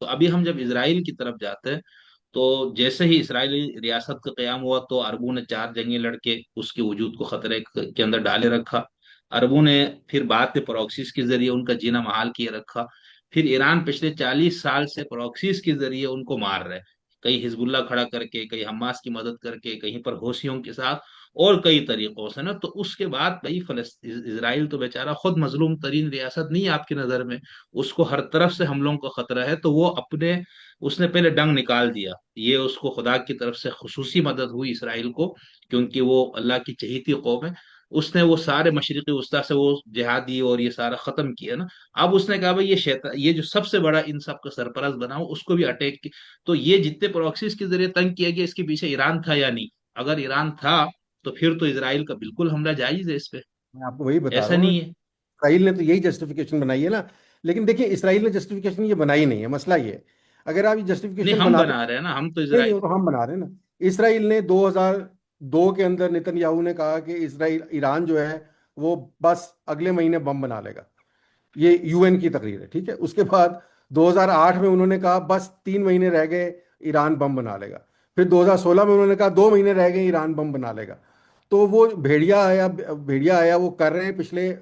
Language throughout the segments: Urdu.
تو ابھی ہم جب اسرائیل کی طرف جاتے ہیں، تو جیسے ہی اسرائیلی ریاست کا قیام ہوا، تو عربوں نے چار جنگیں لڑکے اس کے وجود کو خطرے کے اندر ڈالے رکھا۔ عربوں نے پھر بعد میں پروکسیز کے ذریعے ان کا جینا محال کیے رکھا۔ پھر ایران پچھلے چالیس سال سے پروکسیز کے ذریعے ان کو مار رہے۔ کئی حزب اللہ کھڑا کر کے کئی حماس کی مدد کر کے، کہیں پر حوثیوں کے ساتھ اور کئی طریقوں سے نا، تو اس کے بعد بھائی اسرائیل تو بیچارہ خود مظلوم ترین ریاست نہیں آپ کی نظر میں، اس کو ہر طرف سے حملوں کا خطرہ ہے، تو وہ اپنے، اس نے پہلے ڈنگ نکال دیا، یہ اس کو خدا کی طرف سے خصوصی مدد ہوئی اسرائیل کو، کیونکہ وہ اللہ کی چہیتی قوم ہے۔ اس نے وہ سارے مشرقی وسطی سے وہ جہادی اور یہ سارا ختم کیا نا۔ اب اس نے کہا بھائی یہ شیطان یہ جو سب سے بڑا ان سب کا سرپرست بنا ہو اس کو بھی اٹیک کی۔ تو یہ جتنے پروکسیز کے ذریعے تنگ کیا گیا اس کے پیچھے ایران تھا یا نہیں؟ اگر ایران تھا تو پھر تو اسرائیل کا بالکل حملہ جائز ہے اس پہ۔ میں آپ کو وہی بتا ایسا نہیں ہے۔ اسرائیل نے تو یہی جسٹیفیکیشن بنائی ہے نا۔ لیکن دیکھیں اسرائیل نے جسٹیفیکیشن یہ بنائی نہیں ہے مسئلہ یہ ہے۔ اگر آپ یہ جسٹیفیکیشن ہم بنا رہے ہیں نا ہم تو اسرائیل ہم بنا رہے ہیں نا۔ اسرائیل نے دو ہزار دو کے اندر نتن یاہو نے کہا کہ اسرائیل، ایران جو ہے، وہ بس اگلے مہینے بم بنا لے گا۔ یہ یو این کی تقریر ہے، ٹھیک ہے؟ اس کے بعد دو ہزار آٹھ میں انہوں نے کہا بس تین مہینے رہ گئے، ایران بم بنا لے گا۔ پھر دو ہزار سولہ میں انہوں نے کہا دو مہینے رہ گئے، ایران بم بنا لے گا۔ تو وہ بھیڑیا آیا بھیڑیا آیا، وہ کر رہے ہیں پچھلے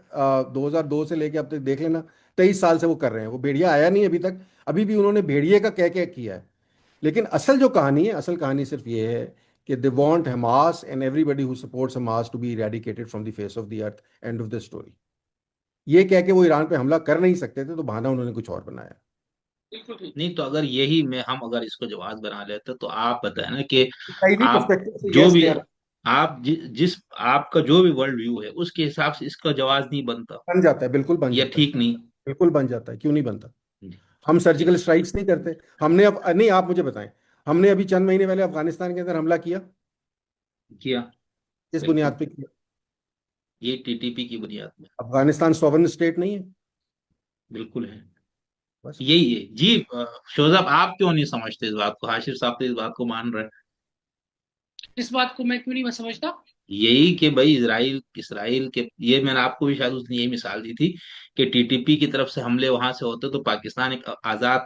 دو ہزار دو سے لے کے اب تک دیکھ لینا، تیئیس سال سے وہ کر رہے ہیں۔ وہ بھیڑیا آیا نہیں ابھی تک۔ ابھی بھی انہوں نے بھیڑیے کا کہہ کے کیا ہے۔ لیکن اصل جو کہانی ہے، اصل کہانی صرف یہ ہے کہ they want Hamas and everybody who supports Hamas to be eradicated from the face of the earth end of the story یہ کہہ کے وہ ایران پہ حملہ کر نہیں سکتے تھے تو بہانہ انہوں نے کچھ اور بنایا۔ نہیں تو اگر یہی میں ہم اگر اس کو جواز بنا لیتے تو آپ بتائیں نا کہ جو بھی آپ جس آپ کا جو بھی ورلڈ ویو ہے اس کے حساب سے اس کا جواز نہیں بنتا۔ بن جاتا ہے بالکل بن یہ ٹھیک نہیں۔ بالکل بن جاتا ہے کیوں نہیں بنتا؟ جی۔ ہم سرجیکل اسٹرائکس نہیں کرتے۔ ہم نے اب نہیں آپ مجھے بتائیں۔ ہم نے ابھی چند مہینے پہلے افغانستان کے اندر حملہ کیا۔ کیا؟ اس بنیاد پہ کیا۔ یہ ٹی ٹی پی کی بنیاد میں۔ افغانستان سوورن اسٹیٹ نہیں ہے۔ بالکل ہے۔ یہی ہے۔ جی شوزب آپ کیوں نہیں سمجھتے اس بات کو؟ حاشر صاحب تو اس بات کو مان رہے اس بات کو میں کیوں نہیں سمجھتا؟ یہی کہ بھائی اسرائیل اسرائیل کے یہ میں نے آپ کو بھی شاید اس نے یہی مثال دی تھی کہ ٹی ٹی پی کی طرف سے حملے وہاں سے ہوتے تو پاکستان ایک آزاد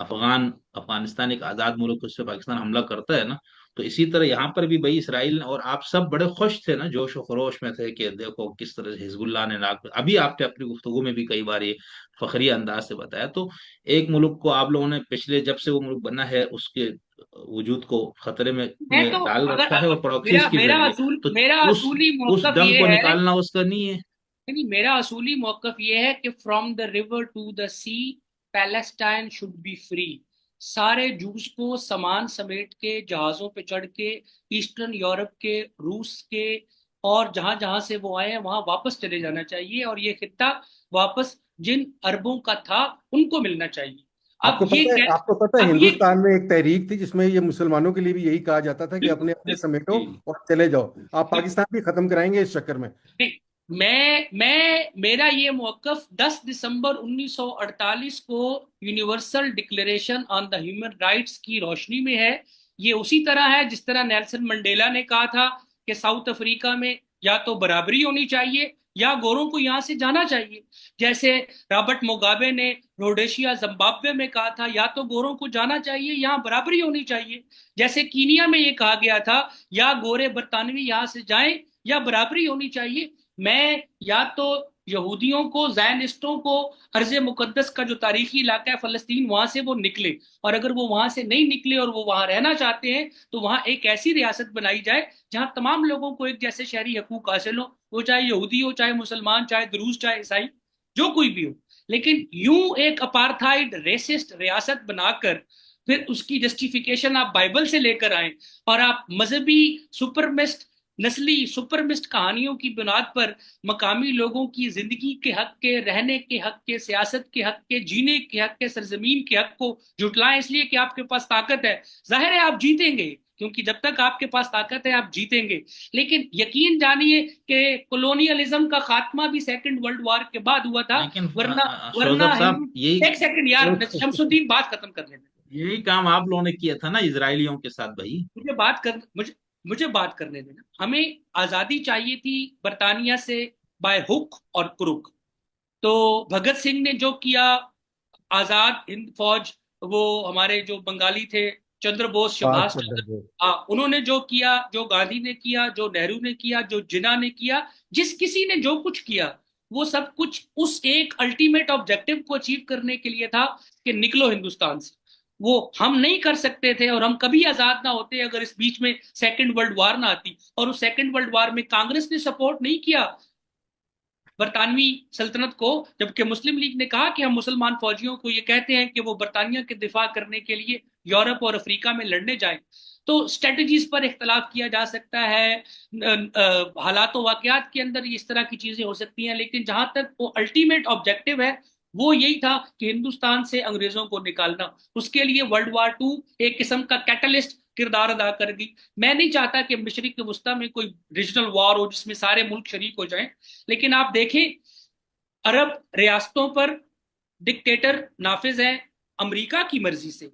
افغان افغانستان ایک آزاد ملک اس سے پاکستان حملہ کرتا ہے نا تو اسی طرح یہاں پر بھی بھائی اسرائیل اور آپ سب بڑے خوش تھے نا جوش و خروش میں تھے کہ دیکھو کس طرح سے حزب اللہ نے ناک ابھی آپ نے اپنی گفتگو میں بھی کئی بار یہ فخری انداز سے بتایا۔ تو ایک ملک کو آپ لوگوں نے پچھلے جب سے وہ ملک بنا ہے اس کے وجود کو خطرے میں ڈال رکھا ہے اور اس ڈنگ کو نکالنا اس کا نہیں ہے۔ میرا اصولی موقف یہ ہے کہ from the river to the sea Palestine should be free سارے جوس کو سامان سمیٹ کے جہازوں پہ چڑھ کے ایسٹرن یورپ کے روس کے اور جہاں جہاں سے وہ آئے ہیں وہاں واپس چلے جانا چاہیے اور یہ خطہ واپس جن اربوں کا تھا ان کو ملنا چاہیے۔ آپ کو پتہ آپ کو پتہ ہندوستان میں ایک تحریک تھی جس میں یہ مسلمانوں کے لیے بھی یہی کہا جاتا تھا کہ اپنے اپنے سمیٹو اور چلے جاؤ۔ آپ پاکستان بھی ختم کرائیں گے اس چکر میں۔ میں میں، میرا یہ موقف دس دسمبر انیس سو اڑتالیس کو universal declaration on the human rights کی روشنی میں ہے۔ یہ اسی طرح ہے جس طرح نیلسن منڈیلا نے کہا تھا کہ ساؤتھ افریقہ میں یا تو برابری ہونی چاہیے یا گوروں کو یہاں سے جانا چاہیے۔ جیسے رابرٹ موگابے نے روڈیشیا، زمبابوے میں کہا تھا، یا تو گوروں کو جانا چاہیے یہاں برابری ہونی چاہیے۔ جیسے کینیا میں یہ کہا گیا تھا، یا گورے برطانوی یہاں سے جائیں یا برابری ہونی چاہیے۔ میں یا تو یہودیوں کو زائنسٹوں کو عرض مقدس کا جو تاریخی علاقہ ہے فلسطین، وہاں سے وہ نکلے۔ اور اگر وہ وہاں سے نہیں نکلے اور وہ وہاں رہنا چاہتے ہیں، تو وہاں ایک ایسی ریاست بنائی جائے جہاں تمام لوگوں کو ایک جیسے شہری حقوق حاصل ہو وہ چاہے یہودی ہو، چاہے مسلمان، چاہے دروز چاہے عیسائی، جو کوئی بھی ہو۔ لیکن یوں ایک اپارتھائڈ ریسسٹ ریاست بنا کر پھر اس کی جسٹیفیکیشن آپ بائبل سے لے کر آئیں اور آپ مذہبی سپرمسٹ نسلی سپرمسٹ کہانیوں کی بنیاد پر مقامی لوگوں کی زندگی کے حق کے رہنے کے حق کے سیاست کے حق کے جینے کے حق کے سرزمین کے حق کو جھٹلائیں۔ اس لیے کہ آپ کے پاس طاقت ہے۔ ظاہر ہے آپ جیتیں گے کیونکہ جب تک آپ کے پاس طاقت ہے آپ جیتیں گے۔ لیکن یقین جانیے کہ کولونیلزم کا خاتمہ بھی سیکنڈ ورلڈ وار کے بعد ہوا تھا۔ ورنہ ورنہ ایک سیکنڈ یار شمس الدین بات ختم کرنے میں یہی کام آپ لوگوں نے کیا تھا نا اسرائیلیوں کے ساتھ بھائی۔ مجھے بات کر مجھے مجھے بات کرنے دینا۔ ہمیں آزادی چاہیے تھی برطانیہ سے بائے حک اور کرک تو بھگت سنگھ نے جو کیا آزاد ہند فوج وہ ہمارے جو بنگالی تھے چندر بوس چندر ہاں انہوں نے جو کیا جو گاندھی نے کیا جو نہرو نے کیا جو جنا نے کیا جس کسی نے جو کچھ کیا وہ سب کچھ اس ایک الٹیمیٹ آبجیکٹو کو اچیو کرنے کے لیے تھا کہ نکلو ہندوستان سے۔ وہ ہم نہیں کر سکتے تھے اور ہم کبھی آزاد نہ ہوتے اگر اس بیچ میں سیکنڈ ورلڈ وار نہ آتی۔ اور اس سیکنڈ ورلڈ وار میں کانگریس نے سپورٹ نہیں کیا۔ برطانوی سلطنت کو، جبکہ مسلم لیگ نے کہا کہ ہم مسلمان فوجیوں کو یہ کہتے ہیں کہ وہ برطانیہ کے دفاع کرنے کے لیے یورپ اور افریقہ میں لڑنے جائیں۔ تو اسٹریٹجیز پر اختلاف کیا جا سکتا ہے۔ حالات و واقعات کے اندر اس طرح کی چیزیں ہو سکتی ہیں، لیکن جہاں تک وہ الٹیمیٹ آبجیکٹو ہے وہ یہی تھا کہ ہندوستان سے انگریزوں کو نکالنا۔ اس کے لیے ورلڈ وار ٹو ایک قسم کا کیٹلسٹ کردار ادا کر گئی میں نہیں چاہتا کہ مشرق کے وسطی میں کوئی ریجنل وار ہو جس میں سارے ملک شریک ہو جائیں۔ لیکن آپ دیکھیں، عرب ریاستوں پر ڈکٹیٹر نافذ ہے امریکہ کی مرضی سے۔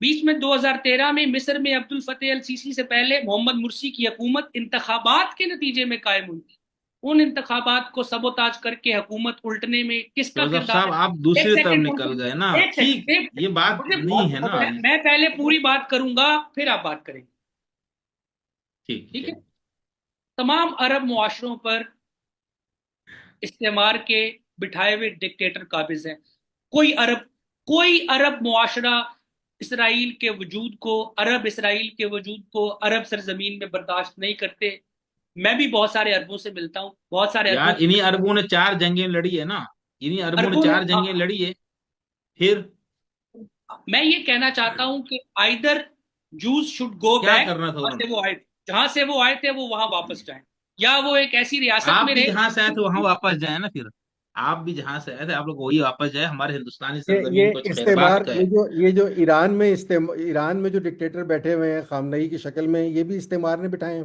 بیچ میں دو ہزار تیرہ میں مصر میں عبد الفتح السیسی سے پہلے محمد مرسی کی حکومت انتخابات کے نتیجے میں قائم ہوئی۔ تھی ان انتخابات کو سبوتاج کر کے حکومت الٹنے میں کس کا صاحب آپ دوسری طرف نکل گئے نا۔ یہ بات نہیں ہے نا۔ میں پہلے پوری بات کروں گا پھر آپ بات کریں ٹھیک ہے؟ تمام عرب معاشروں پر استعمار کے بٹھائے ہوئے ڈکٹیٹر قابض ہیں۔ کوئی عرب کوئی عرب معاشرہ اسرائیل کے وجود کو عرب اسرائیل کے وجود کو عرب سرزمین میں برداشت نہیں کرتے۔ میں بھی بہت سارے اربوں سے ملتا ہوں بہت سارے انہی اربوں نے چار جنگیں لڑی ہے نا۔ انہی اربوں نے چار جنگیں لڑی ہے۔ پھر میں یہ کہنا چاہتا ہوں کہ either Jews should go back وہ آئے جہاں سے وہ آئے تھے وہ وہاں واپس جائیں۔ یا وہ ایک ایسی ریاست میں رہے۔ جہاں سے آئے تھے وہاں واپس جائیں نا پھر۔ آپ بھی جہاں سے آئے تھے آپ لوگ وہی واپس جائے ہمارے ہندوستانی یہ استعمار یہ جو یہ جو ایران میں ایران میں جو ڈکٹیٹر بیٹھے ہوئے ہیں خامنئی کی شکل میں یہ بھی استعمار نے بٹھائے ہیں۔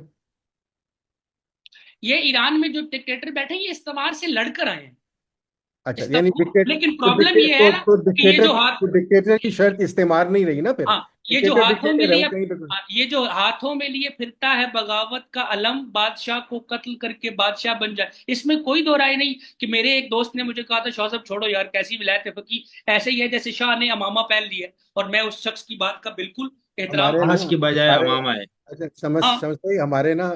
یہ ایران میں جو ڈکٹیٹر بیٹھے یہ استوار سے لڑ کر آئے ہیں۔ اچھا یعنی لیکن پرابلم یہ ہے کہ یہ جو ہاتھ ڈکٹیٹر کی شرط استعمار نہیں رہی نا پھر۔ ہاں یہ جو ہاتھوں میں لیے یہ جو ہاتھوں میں لیے پھرتا ہے بغاوت کا علم بادشاہ کو قتل کر کے بادشاہ بن جائے۔ اس میں کوئی دو رائے نہیں کہ میرے ایک دوست نے مجھے کہا تھا شاہ صاحب چھوڑو یار کیسی ولایت فقی ایسے ہی ہے جیسے شاہ نے امامہ پہن لیا اور میں اس شخص کی بات کا بالکل احترام کی بجائے امامہ ہے۔ اچھا سمجھ ہاں۔ سمجھتے ہمارے نا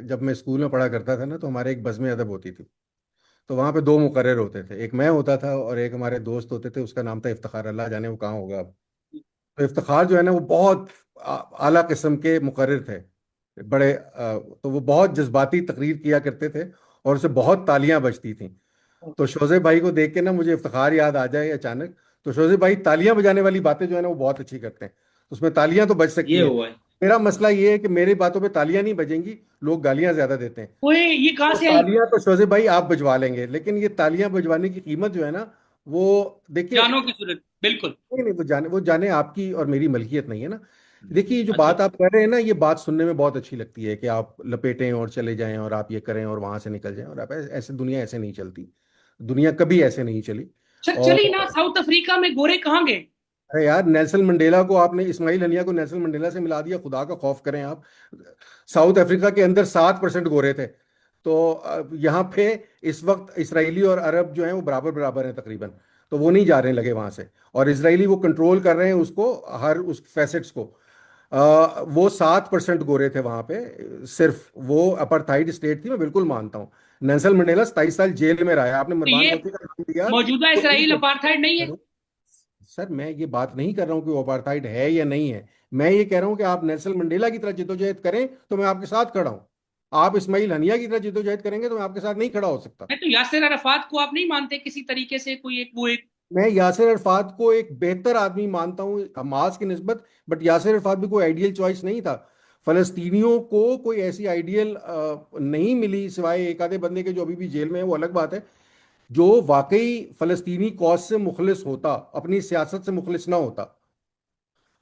جب میں اسکول میں پڑھا کرتا تھا نا تو ہمارے ایک بزم ادب ہوتی تھی۔ تو وہاں پہ دو مقرر ہوتے تھے۔ ایک میں ہوتا تھا اور ایک ہمارے دوست ہوتے تھے اس کا نام تھا افتخار۔ اللہ جانے وہ کہاں ہوگا اب۔ تو افتخار جو ہے نا وہ بہت اعلیٰ قسم کے مقرر تھے۔ بڑے تو وہ بہت جذباتی تقریر کیا کرتے تھے اور اسے بہت تالیاں بجتی تھیں۔ تو شوزے بھائی کو دیکھ کے نا مجھے افتخار یاد آ جائے اچانک۔ تو شوزے بھائی تالیاں بجانے والی باتیں جو ہے نا وہ بہت اچھی کرتے ہیں۔ اس میں تالیاں تو بج سکتی ہیں۔ میرا مسئلہ یہ ہے کہ میری باتوں پہ تالیاں نہیں بجیں گی۔ لوگ گالیاں زیادہ دیتے ہیں۔ یہ کہاں سے تالیاں تو شوزے بھائی آپ بجوا لیں گے لیکن یہ تالیاں بجوانے کی قیمت جو ہے نا وہ دیکھیے جانوں کی صورت بالکل۔ نہیں نہیں وہ جانے وہ جانے آپ کی اور میری ملکیت نہیں ہے نا۔ دیکھیے جو بات آپ کر رہے ہیں نا یہ بات سننے میں بہت اچھی لگتی ہے کہ آپ لپیٹیں اور چلے جائیں اور آپ یہ کریں اور وہاں سے نکل جائیں اور آپ ایسے دنیا ایسے نہیں چلتی۔ دنیا کبھی ایسے نہیں چلی۔ چلی نا ساؤتھ افریقہ میں گورے کہاں گئے؟ ارے یار نیلسن منڈیلا کو آپ نے اسماعیل ہنیا کو نیلسن منڈیلا سے ملا دیا خدا کا خوف کریں آپ۔ ساؤتھ افریقہ کے اندر سات پرسنٹ گورے تھے۔ تو یہاں پہ اس وقت اسرائیلی اور عرب جو ہیں وہ برابر برابر ہیں تقریباً۔ تو وہ نہیں جا رہے لگے وہاں سے۔ اور اسرائیلی وہ کنٹرول کر رہے ہیں اس کو ہر اس فیسٹس کو۔ وہ سات پرسنٹ گورے تھے وہاں پہ۔ صرف وہ اپرتھائڈ اسٹیٹ تھی میں بالکل مانتا ہوں۔ نیلسن منڈیلا ستائیس سال جیل میں رہا آپ نے موجودہ اسرائیل اپارتھائڈ نہیں ہے۔ سر میں یہ بات نہیں کر رہا ہوں کہ وہ اپارتھائڈ ہے یا نہیں ہے۔ میں یہ کہہ رہا ہوں کہ آپ نیلسن منڈیلا کی طرح جدوجہد کریں تو میں آپ کے ساتھ کھڑا ہوں۔ آپ اسماعیل ہنیا کی طرح جدوجہد کریں گے تو میں آپ کے ساتھ نہیں کھڑا ہو سکتا۔ تو یاسر عرفات کو آپ نہیں مانتے کسی طریقے سے کوئی ایک وہ ایک۔ میں یاسر عرفات کو ایک بہتر آدمی مانتا ہوں حماس کی نسبت بٹ یاسر عرفات بھی کوئی آئیڈیل چوائس نہیں تھا۔ فلسطینیوں کو کوئی ایسی آئیڈیل نہیں ملی سوائے ایک آدھے بندے کے جو ابھی بھی جیل میں ہے وہ الگ بات ہے۔ جو واقعی فلسطینی کوز سے مخلص ہوتا اپنی سیاست سے مخلص نہ ہوتا۔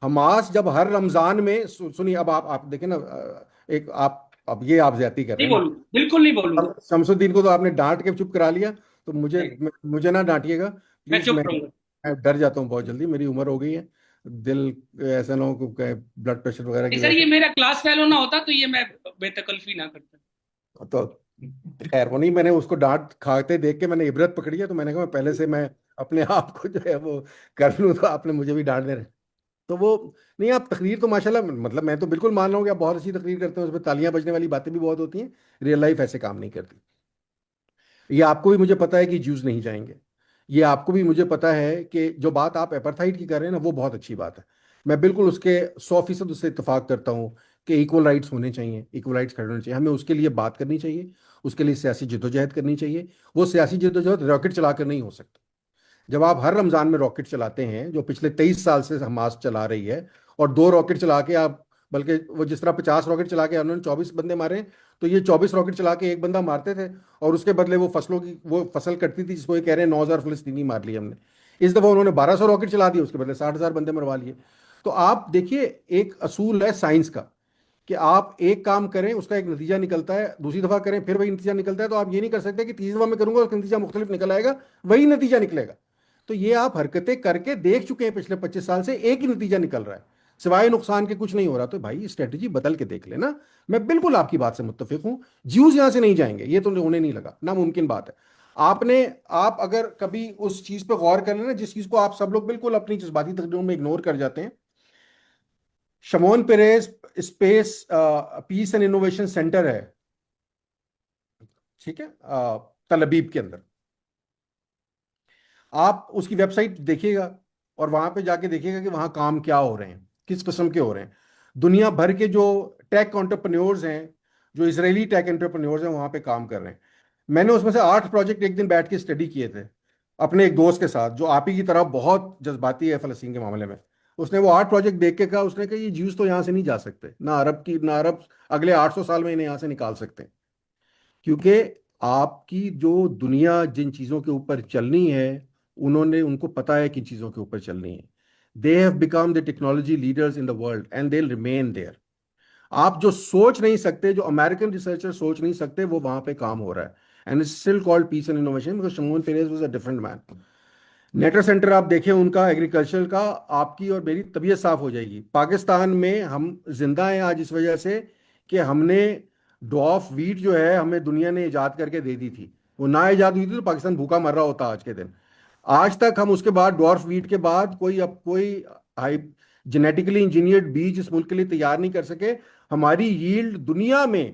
حماس جب ہر رمضان میں سنی اب آپ آپ دیکھیں نا ایک آپ اب یہ آپ زیادتی کر رہے ہیں۔ بالکل نہیں بولوں۔ شمس الدین کو تو آپ نے ڈانٹ کے چپ کرا لیا تو مجھے مجھے نہ ڈانٹیے گا۔ میں ڈر جاتا ہوں بہت جلدی میری عمر ہو گئی ہے۔ دل ایسا نہ ہو کہ بلڈ پریشر وغیرہ یہ میرا کلاس فیلو نہ ہوتا تو یہ میں بے تکلفی نہ کرتا۔ تو خیر، وہ نہیں، میں نے اس کو ڈانٹ کھاتے دیکھ کے میں نے عبرت پکڑی ہے، تو میں نے کہا میں پہلے سے میں اپنے آپ کو جو ہے وہ کر لوں، تو آپ نے مجھے بھی ڈانٹ دے رہے تو وہ، نہیں، آپ تقریر تو ماشاءاللہ مطلب میں تو بالکل مان رہا ہوں کہ آپ بہت اچھی تقریر کرتے ہیں، اس میں تالیاں بجنے والی باتیں بھی بہت ہوتی ہیں ریئل لائف ایسے کام نہیں کرتی۔ یہ آپ کو بھی مجھے پتا ہے کہ جیوز نہیں جائیں گے۔ یہ آپ کو بھی مجھے پتا ہے کہ جو بات آپ ایپرتھائٹ کی کر رہے ہیں نا، وہ بہت اچھی بات ہے۔ میں بالکل اس کے سو فیصد اس سے اتفاق کرتا ہوں۔ کہ ایکول رائٹس ہونے چاہیے ایکول رائٹس کھڑے ہونے چاہیے۔ ہمیں اس کے لیے بات کرنی چاہیے، اس کے لیے سیاسی جدوجہد کرنی چاہیے۔ وہ سیاسی جدوجہد راکٹ چلا کر نہیں ہو سکتا۔ جب آپ ہر رمضان میں راکٹ چلاتے ہیں، جو پچھلے تیئیس سال سے حماس چلا رہی ہے، اور دو راکٹ چلا کے آپ، بلکہ وہ جس طرح پچاس راکٹ چلا کے انہوں نے چوبیس بندے مارے، تو یہ چوبیس راکٹ چلا کے ایک بندہ مارتے تھے، اور اس کے بدلے وہ فصلوں کی، وہ فصل کٹتی تھی، جس کو یہ کہہ رہے ہیں نو ہزار فلسطینی مار لیے ہم نے۔ اس دفعہ انہوں نے بارہ سو راکٹ چلا دیا اس کے بدلے ساٹھ ہزار بندے مروا لیے۔ تو آپ دیکھیے، ایک اصول ہے سائنس کا۔ کہ آپ ایک کام کریں، اس کا ایک نتیجہ نکلتا ہے، دوسری دفعہ کریں، پھر وہی نتیجہ نکلتا ہے، تو آپ یہ نہیں کر سکتے کہ تیسری دفعہ میں کروں گا، اس کا نتیجہ مختلف نکل آئے گا، وہی نتیجہ نکلے گا۔ تو یہ آپ حرکتیں کر کے دیکھ چکے ہیں پچھلے پچیس سال سے، ایک ہی نتیجہ نکل رہا ہے۔ سوائے نقصان کے کچھ نہیں ہو رہا، تو بھائی اسٹریٹجی بدل کے دیکھ لینا۔ میں بالکل آپ کی بات سے متفق ہوں۔ جیوز یہاں سے نہیں جائیں گے، یہ تو انہیں نہیں لگا، ناممکن بات ہے۔ آپ نے، آپ اگر کبھی اس چیز پہ غور کر لینا، جس چیز کو آپ سب لوگ بالکل اپنی جذباتی تقریروں میں اگنور کر جاتے ہیں Shimon Peres space peace and innovation centre ہے۔ ٹھیک ہے؟ تلبیب کے اندر۔ آپ اس کی ویب سائٹ دیکھیے گا اور وہاں پہ جا کے دیکھیے گا کہ وہاں کام کیا ہو رہے ہیں، کس قسم کے ہو رہے ہیں۔ دنیا بھر کے جو ٹیک انٹرپرینورز ہیں، جو اسرائیلی ٹیک انٹرپرینورز ہیں، وہاں پہ کام کر رہے ہیں۔ میں نے اس میں سے آٹھ پروجیکٹ ایک دن بیٹھ کے اسٹڈی کیے تھے، اپنے ایک دوست کے ساتھ، جو آپ ہی کی طرح بہت جذباتی ہے فلسطین کے معاملے میں۔ اس نے وہ آٹھ پروجیکٹ دیکھ کے کہا، اس نے کہا یہ جیوز تو یہاں سے نہیں جا سکتے، نہ عرب کی، نہ عرب اگلے آٹھ سو سال میں انہیں یہاں سے نکال سکتے ہیں۔ کیونکہ آپ کی جو دنیا جن چیزوں کے اوپر چلنی ہے، انہوں نے، ان کو پتا ہے کن چیزوں کے اوپر چلنی ہے۔ They have become the technology leaders in the world and they remain there آپ جو سوچ نہیں سکتے، جو امریکن ریسرچر سوچ نہیں سکتے، وہ وہاں پہ کام ہو رہا ہے۔ And still called peace and innovation because Shimon Peres was a different man نیٹر centre آپ دیکھیں ان کا ایگریکلچر کا، آپ کی اور میری طبیعت صاف ہو جائے گی۔ پاکستان میں ہم زندہ ہیں آج اس وجہ سے کہ ہم نے ڈواف ویٹ جو ہے ہمیں دنیا نے ایجاد کر کے دے دی تھی۔ وہ نہ ایجاد ہوئی تھی تو پاکستان بھوکا مر رہا ہوتا آج کے دن۔ آج تک ہم اس کے بعد ڈورف ویٹ کے بعد کوئی اب کوئی جینیٹیکلی انجینئرڈ بیج اس ملک کے لیے تیار نہیں کر سکے۔ ہماری ییلڈ دنیا میں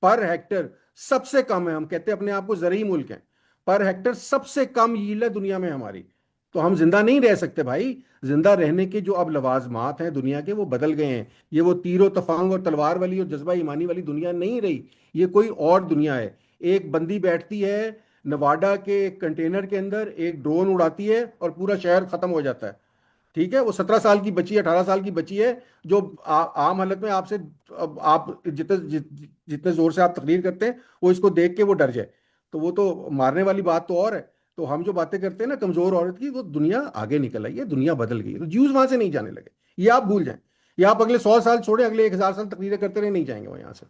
پر ہیکٹر سب سے کم ہے۔ ہم کہتے ہیں اپنے آپ کو زرعی ملک ہیں۔ پر ہیکٹر سب سے کم ییلڈ ہے دنیا میں ہماری۔ تو ہم زندہ نہیں رہ سکتے بھائی۔ زندہ رہنے کے جو اب لوازمات ہیں دنیا کے وہ بدل گئے ہیں۔ یہ وہ تیر و تفانگ اور تلوار والی اور جذبہ ایمانی والی دنیا نہیں رہی۔ یہ کوئی اور دنیا ہے۔ ایک بندی بیٹھتی ہے نواڈا کے کنٹینر کے اندر، ایک ڈرون اڑاتی ہے اور پورا شہر ختم ہو جاتا ہے۔ ٹھیک ہے، وہ سترہ سال کی بچی ہے، اٹھارہ سال کی بچی ہے، جو عام حالت میں آپ سے آپ جتنے جتنے زور سے آپ تقریر کرتے ہیں، وہ اس کو دیکھ کے وہ ڈر جائے۔ تو وہ تو مارنے والی بات تو اور ہے۔ تو ہم جو باتیں کرتے ہیں نا کمزور عورت کی، وہ دنیا آگے نکل آئی ہے، دنیا بدل گئی تو جیوز وہاں سے نہیں جانے لگے۔ یہ آپ بھول جائیں۔ یہ آپ اگلے سو سال چھوڑیں، اگلے ایک ہزار سال تقریریں کرتے رہے نہیں جائیں گے وہ یہاں سے۔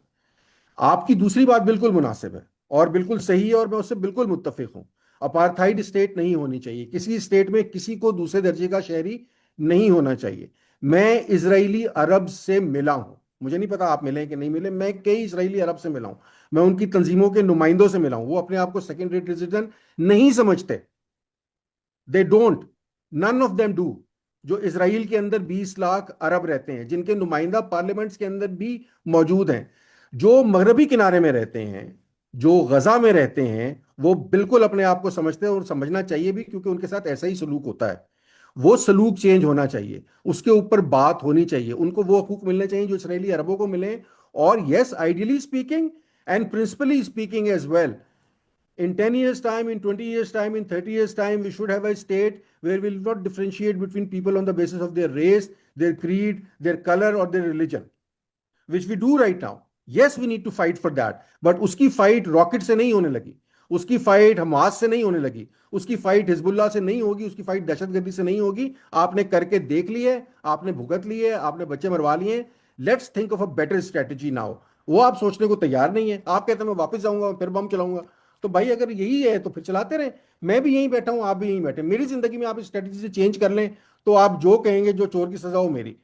آپ کی دوسری بات بالکل مناسب ہے اور بالکل صحیح ہے اور میں اس سے بالکل متفق ہوں۔ اپارتھائڈ اسٹیٹ نہیں ہونی چاہیے۔ کسی اسٹیٹ میں کسی کو دوسرے درجے کا شہری نہیں ہونا چاہیے۔ میں اسرائیلی عرب سے ملا ہوں۔ مجھے نہیں پتا آپ ملیں کہ نہیں ملے، میں کئی اسرائیلی عرب سے ملا ہوں۔ میں ان کی تنظیموں کے نمائندوں سے ملا ہوں۔ وہ اپنے آپ کو سیکنڈ ریٹ ریزیڈن نہیں سمجھتے۔ They don't none of them do جو اسرائیل کے اندر بیس لاکھ عرب رہتے ہیں، جن کے نمائندہ پارلیمنٹس کے اندر بھی موجود ہیں، جو مغربی کنارے میں رہتے ہیں، جو غزہ میں رہتے ہیں، وہ بالکل اپنے آپ کو سمجھتے ہیں اور سمجھنا چاہیے بھی کیونکہ ان کے ساتھ ایسا ہی سلوک ہوتا ہے۔ وہ سلوک چینج ہونا چاہیے۔ اس کے اوپر بات ہونی چاہیے۔ ان کو وہ حقوق ملنے چاہیے جو اسرائیلی عربوں کو ملیں اور yes ideally speaking and principally speaking as well in 10 years time in 20 years time in 30 years time we should have a state where we will not differentiate between people on the basis of their race their creed their color or their religion which we do right now. Yes we need to fight for that but اس کی فائٹ راکٹ سے نہیں ہونے لگی اس کی فائٹ حماس سے نہیں ہونے لگی اس کی فائٹ حزب اللہ سے نہیں ہوگی اس کی فائٹ دہشت گردی سے نہیں ہوگی آپ نے کر کے دیکھ لی ہے آپ نے بھگت لی ہے آپ نے بچے مروا لیے let's think of a better strategy now وہ آپ سوچنے کو تیار نہیں ہے آپ کہتے ہیں میں واپس جاؤں گا پھر بم چلاؤں گا۔ تو بھائی اگر یہی ہے تو پھر چلاتے رہیں۔ میں بھی یہیں بیٹھا ہوں، آپ بھی یہیں بیٹھے۔ میری زندگی میں آپ اسٹریٹجی سے چینج کر لیں تو آپ جو کہیں گے، جو چور کی سزا ہو میری۔